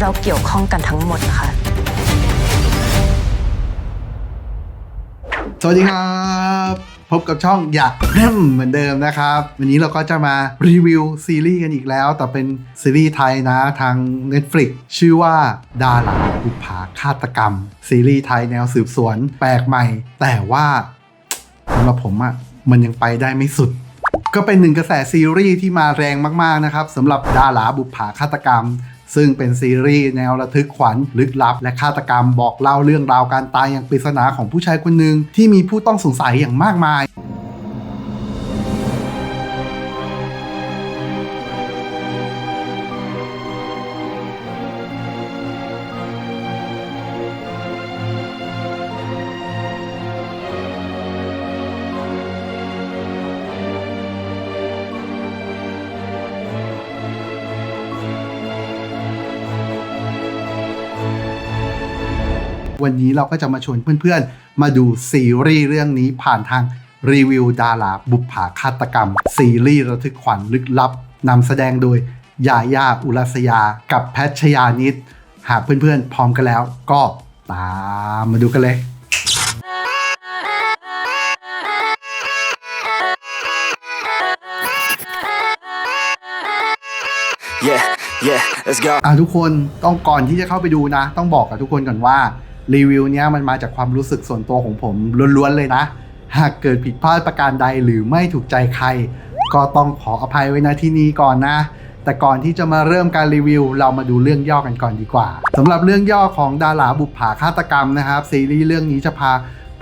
เราเกี่ยวข้องกันทั้งหมดนะคะ สวัสดีครับ พบกับช่องอยากเริ่มเหมือนเดิมนะครับ วันนี้เราก็จะมารีวิวซีรีส์กันอีกแล้ว แต่เป็นซีรีส์ไทยนะทาง Netflix ชื่อว่าดาราบุปผาฆาตกรรม ซีรีส์ไทยแนวสืบสวนแปลกใหม่ แต่ว่าสำหรับผมอะ่ะมันยังไปได้ไม่สุดก็เป็นหนึ่งกระแสซีรีส์ที่มาแรงมาก ๆ นะครับสำหรับดาราบุปผาฆาตกรรม ซึ่งเป็นซีรีส์แนวระทึกขวัญลึกลับ และฆาตกรรมบอกเล่าเรื่องราวการตายอย่างปริศนาของผู้ชายคนหนึ่งที่มีผู้ต้องสงสัยอย่างมากมาย วันนี้เราก็จะมาชวนเพื่อนๆ มาดูซีรีส์เรื่องนี้ผ่านทางรีวิวดาราบุปผาฆาตกรรม ซีรีส์ระทึกขวัญลึกลับนำแสดงโดยยาย่าอุรัสยา กับแพทชยานิดหากเพื่อนๆ พร้อมกันแล้วก็ตามมาดูกันเลย Yeah, yeah, let's go. อะทุกคนต้องก่อนที่จะเข้าไปดูนะ ต้องบอกกับทุกคนก่อนว่า รีวิวเนี้ยมันมาจากความรู้สึกส่วนตัวของผมล้วนๆเลยนะ หากเกิดผิดพลาดประการใดหรือไม่ถูกใจใคร ก็ต้องขออภัยไว้ณที่นี้ก่อนนะ แต่ก่อนที่จะมาเริ่มการรีวิว เรามาดูเรื่องย่อกันก่อนดีกว่าสำหรับเรื่องย่อของดาราบุปผาฆาตกรรมนะครับซีรีส์เรื่องนี้จะพา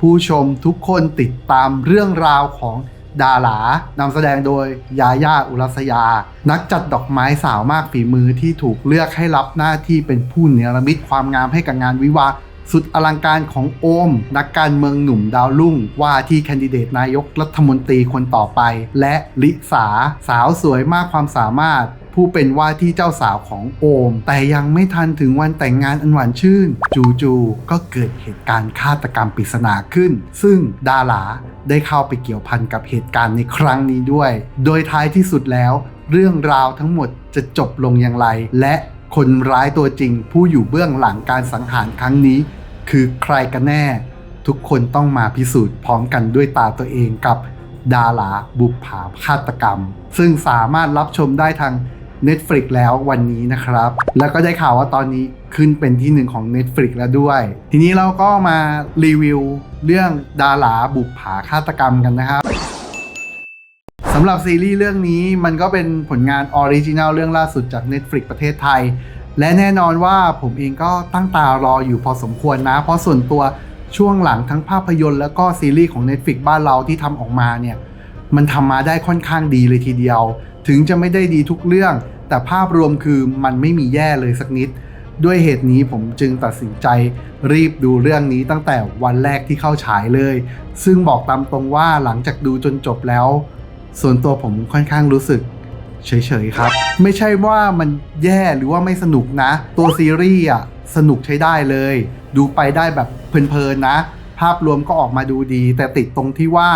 ผู้ชมทุกคนติดตามเรื่องราวของดารานำแสดงโดยยาย่าอุรัสยา นักจัดดอกไม้สาวมากฝีมือที่ถูกเลือกให้รับหน้าที่เป็นผู้เนรมิตความงามให้กับงานวิวาห สุดอลังการของโอม นักการเมืองหนุ่มดาวรุ่ง ว่าที่แคนดิเดตนายกรัฐมนตรีคนต่อไป และลิสาสาวสวยมากความสามารถผู้เป็นว่าที่เจ้าสาวของโอม แต่ยังไม่ทันถึงวันแต่งงานอันหวานชื่น จู่ๆก็เกิดเหตุการณ์ฆาตกรรมปริศนาขึ้น ซึ่งดาราได้เข้าไปเกี่ยวพันกับเหตุการณ์ในครั้งนี้ด้วย โดยท้ายที่สุดแล้ว เรื่องราวทั้งหมดจะจบลงอย่างไร และคนร้ายตัวจริงผู้อยู่เบื้องหลังการสังหารครั้งนี้ คือใครกันแน่ ทุกคนต้องมาพิสูจน์พร้อมกันด้วยตาตัวเองกับดาราบุปผาฆาตกรรม ซึ่งสามารถรับชมได้ทาง Netflix แล้ววันนี้นะครับ แล้วก็ได้ข่าวว่าตอนนี้ขึ้นเป็นที่หนึ่งของ Netflix แล้วด้วย ทีนี้เราก็มารีวิวเรื่องดาราบุปผาฆาตกรรมกันนะครับสำหรับซีรีส์เรื่องนี้มันก็เป็นผลงานออริจินัลเรื่องล่าสุดจาก Netflix ประเทศไทย และแน่นอนว่าผมเองก็ตั้งตารออยู่พอสมควรนะ เพราะส่วนตัวช่วงหลังทั้งภาพยนตร์แล้วก็ซีรีส์ของ Netflix บ้านเราที่ทำออกมาเนี่ยมันทำมาได้ค่อนข้างดีเลยทีเดียว ถึงจะไม่ได้ดีทุกเรื่อง แต่ภาพรวมคือมันไม่มีแย่เลยสักนิด ด้วยเหตุนี้ผมจึงตัดสินใจรีบดูเรื่องนี้ตั้งแต่วันแรกที่เข้าฉายเลย ซึ่งบอกตามตรงว่าหลังจากดูจนจบแล้ว ส่วนตัวผมค่อนข้างรู้สึก เฉยๆครับ ไม่ใช่ว่ามันแย่หรือว่าไม่สนุกนะ ตัวซีรีส์อะสนุกใช้ได้เลย ดูไปได้แบบเพลินๆนะ ภาพรวมก็ออกมาดูดี แต่ติดตรงที่ว่า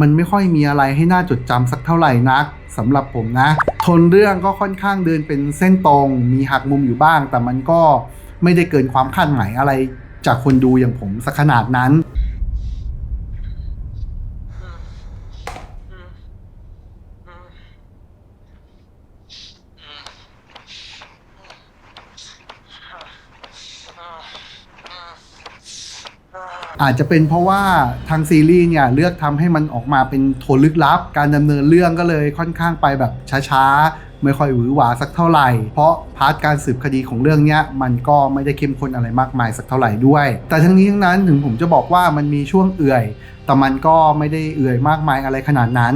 มันไม่ค่อยมีอะไรให้น่าจดจำสักเท่าไหร่นักสำหรับผมนะ ทนเรื่องก็ค่อนข้างเดินเป็นเส้นตรง มีหักมุมอยู่บ้าง แต่มันก็ไม่ได้เกินความคาดหมายอะไรจากคนดูอย่างผมสักขนาดนั้น อาจจะเป็นเพราะว่าทางซีรีส์เนี่ยเลือกทำให้มันออกมาเป็นโทนลึกลับ การดำเนินเรื่องก็เลยค่อนข้างไปแบบช้าๆ ไม่ค่อยหวือหวาสักเท่าไหร่ เพราะพาร์ทการสืบคดีของเรื่องเนี้ยมันก็ไม่ได้เข้มข้นอะไรมากมายสักเท่าไหร่ด้วย แต่ทั้งนี้ทั้งนั้นถึงผมจะบอกว่ามันมีช่วงเอื่อย แต่มันก็ไม่ได้เอื่อยมากมายอะไรขนาดนั้น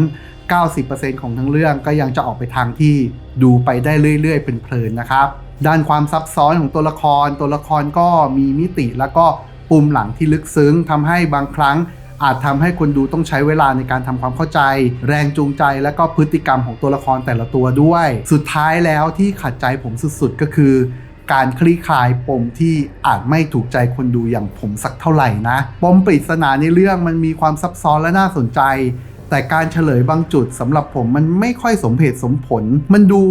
90%ของทั้งเรื่องก็ยังจะออกไปทางที่ดูไปได้เรื่อยๆเป็นเพลินนะครับ ด้านความซับซ้อนของตัวละคร ตัวละครก็มีมิติแล้วก็ ปุ่มหลังที่ลึกซึ้งทำให้บางครั้ง อาจทำให้คนดูต้องใช้เวลาในการทำความเข้าใจ แรงจูงใจและก็พฤติกรรมของตัวละครแต่ละตัวด้วย สุดท้ายแล้วที่ขัดใจผมสุดๆก็คือ การคลี่คลายปมที่อาจไม่ถูกใจคนดูอย่างผมสักเท่าไหร่นะปมปริศนาในเรื่องมันมีความซับซ้อนและน่าสนใจแต่แต่การเฉลยบางจุดสำหรับผมมันไม่ค่อยสมเหตุสมผล มันดู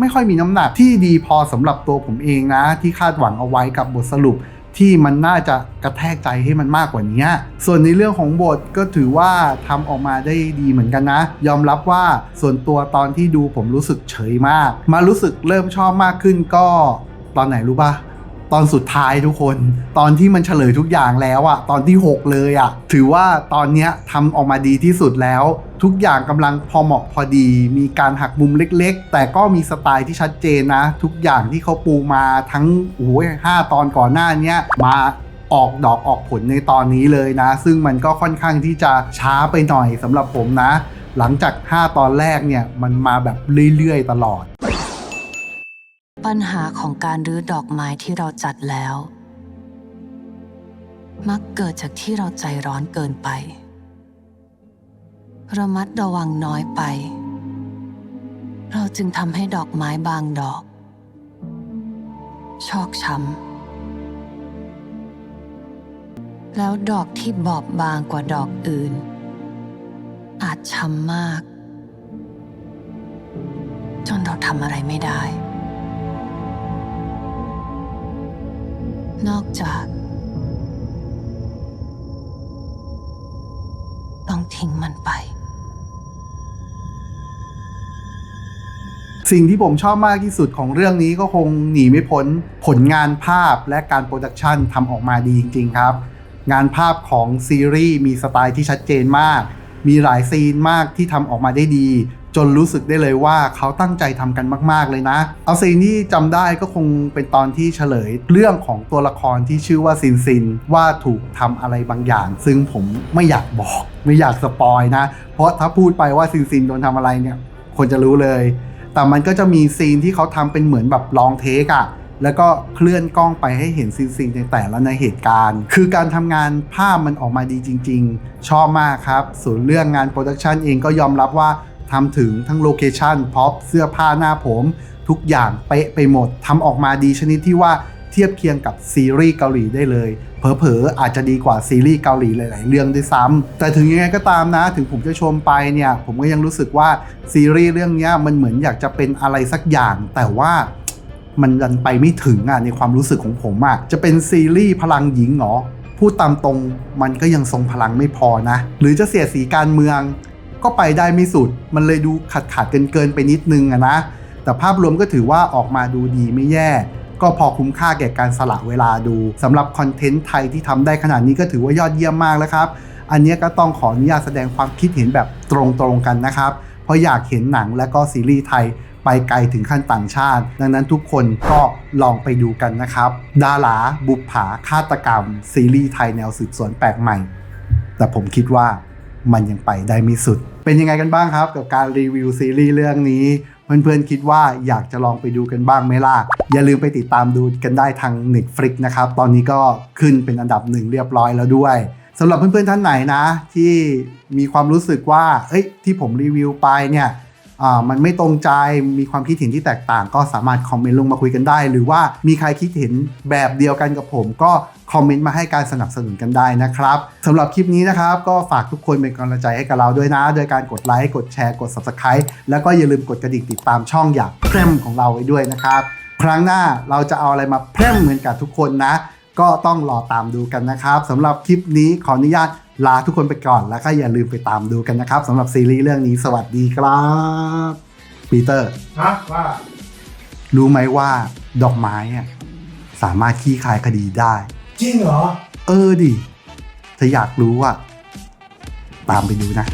ไม่ค่อยมีน้ำหนักที่ดีพอสำหรับตัวผมเองนะ ที่คาดหวังเอาไว้กับบทสรุป ที่มันน่าจะกระแทกใจให้มันมากกว่านี้ ส่วนในเรื่องของบทก็ถือว่าทำออกมาได้ดีเหมือนกันนะ ยอมรับว่าส่วนตัวตอนที่ดูผมรู้สึกเฉยมาก มารู้สึกเริ่มชอบมากขึ้นก็ตอนไหนรู้ปะ ตอนสุดท้ายทุกคน ตอนที่มันเฉลยทุกอย่างแล้วอะตอนที่ 6 เลยอะถือว่าตอนเนี้ยทำออกมาดีที่สุดแล้ว ทุกอย่างกำลังพอเหมาะพอดี มีการหักมุมเล็กๆ แต่ก็มีสไตล์ที่ชัดเจนนะ ทุกอย่างที่เขาปูมาทั้งโอ้ยห้าตอนก่อนหน้านี้มาออกดอกออกผลในตอนนี้เลยนะ ซึ่งมันก็ค่อนข้างที่จะช้าไปหน่อยสำหรับผมนะ หลังจาก 5 ตอนแรกเนี่ยมันมาแบบเรื่อยๆ ตลอด ปัญหาของการรื้อดอกไม้ที่เราจัดแล้ว มักเกิดจากที่เราใจร้อนเกินไป ระมัดระวังน้อยไป เราจึงทำให้ดอกไม้บางดอก ชอกช้ำแล้วดอกที่บอบบางกว่าดอกอื่น อาจช้ำมาก จนเราทำอะไรไม่ได้ นอกจาก ต้องทิ้งมันไป สิ่งที่ผมชอบมากที่สุดของเรื่องนี้ก็คงหนีไม่พ้นผลงานภาพและการโปรดักชันทำออกมาดีจริง ๆ ครับ งานภาพของซีรีส์มีสไตล์ที่ชัดเจนมาก มีหลายซีนมากที่ทำออกมาได้ดี จนรู้สึกได้เลยว่าเขาตั้งใจทำกันมาก ๆ เลยนะ เอาซีนที่จำได้ก็คงเป็นตอนที่เฉลยเรื่องของตัวละครที่ชื่อว่าซินซินว่าถูกทำอะไรบางอย่าง ซึ่งผมไม่อยากบอกไม่อยากสปอยนะ เพราะถ้าพูดไปว่าซินซินโดนทำอะไรเนี่ย คนจะรู้เลย แต่มันก็จะมีซีนที่เขาทำเป็นเหมือนแบบลองเทคอะแล้วก็เคลื่อนกล้องไปให้เห็นซีนซีนในแต่ละในเหตุการณ์ คือการทำงานภาพมันออกมาดีจริง ๆ ชอบมากครับ ส่วนเรื่องงานโปรดักชันเองก็ยอมรับว่า ทำถึงทั้งโลเคชันพ็อปเสื้อผ้าหน้าผม ทุกอย่างเป๊ะไปหมดทำออกมาดีชนิดที่ว่าเทียบเคียงกับซีรีส์เกาหลีได้เลย เผลอๆอาจจะดีกว่าซีรีส์เกาหลีหลาย ๆ เรื่องด้วยซ้ำแต่ถึงยังไงก็ตามนะ ถึงผมจะชมไปเนี่ย ผมก็ยังรู้สึกว่าซีรีส์เรื่องนี้มันเหมือนอยากจะเป็นอะไรสักอย่าง แต่ว่ามันดันไปไม่ถึงอะในความรู้สึกของผมอะจะเป็นซีรีส์พลังหญิงเหรอพูดตามตรงมันก็ยังทรงพลังไม่พอนะ หรือจะเสียสีการเมือง ก็ไปได้ไม่สุด มันเลยดูขาดขาดเกินเกินไปนิดนึงอะนะ แต่ภาพรวมก็ถือว่าออกมาดูดีไม่แย่ ก็พอคุ้มค่าแก่การสละเวลาดูสำหรับคอนเทนต์ไทยที่ทำได้ขนาดนี้ก็ถือว่ายอดเยี่ยมมากแล้วครับ อันนี้ก็ต้องขออนุญาตแสดงความคิดเห็นแบบตรงๆกันนะครับ เพราะอยากเห็นหนังและก็ซีรีส์ไทยไปไกลถึงขั้นต่างชาติ ดังนั้นทุกคนก็ลองไปดูกันนะครับ ดาราบุปผาฆาตกรรม ซีรีส์ไทยแนวสืบสวนแปลกใหม่ แต่ผมคิดว่า มันยังไปได้ไม่สุด เป็นยังไงกันบ้างครับ กับการรีวิวซีรีส์เรื่องนี้ เพื่อนๆคิดว่าอยากจะลองไปดูกันบ้างไหมล่ะ อย่าลืมไปติดตามดูกันได้ทาง Netflix นะครับ ตอนนี้ก็ขึ้นเป็นอันดับหนึ่งเรียบร้อยแล้วด้วยสำหรับเพื่อนๆท่านไหนนะ ที่มีความรู้สึกว่าเอ้ยที่ผมรีวิวไปเนี่ย มันไม่ตรงใจมีความคิดเห็นที่แตกต่าง ก็สามารถคอมเมนต์ลงมาคุยกันได้ หรือว่ามีใครคิดเห็นแบบเดียวกันกับผม ก็คอมเมนต์มาให้การสนับสนุนกันได้นะครับสำหรับคลิปนี้นะครับ ก็ฝากทุกคนเป็นกำลังใจให้กับเราด้วยนะ โดยการกดไลค์กดแชร์กด Subscribe แล้วก็อย่าลืมกดกระดิ่งติดตามช่องอยากแพร่มของเราไว้ด้วยนะครับครั้งหน้าเราจะเอาอะไรมาแพร่มเหมือนกับทุกคนนะ ก็ต้องรอตามดูกันนะครับสำหรับคลิปนี้ขออนุญาต ลาทุกคนไปก่อนแล้วก็อย่าลืมไปตามดูกันนะครับสำหรับซีรีส์เรื่องนี้สวัสดีครับปีเตอร์ ฮะว่ารู้ไหมว่าดอกไม้อะสามารถขี้คายคดีได้ จริงเหรอ เออดิ ถ้าอยากรู้อะตามไปดูนะ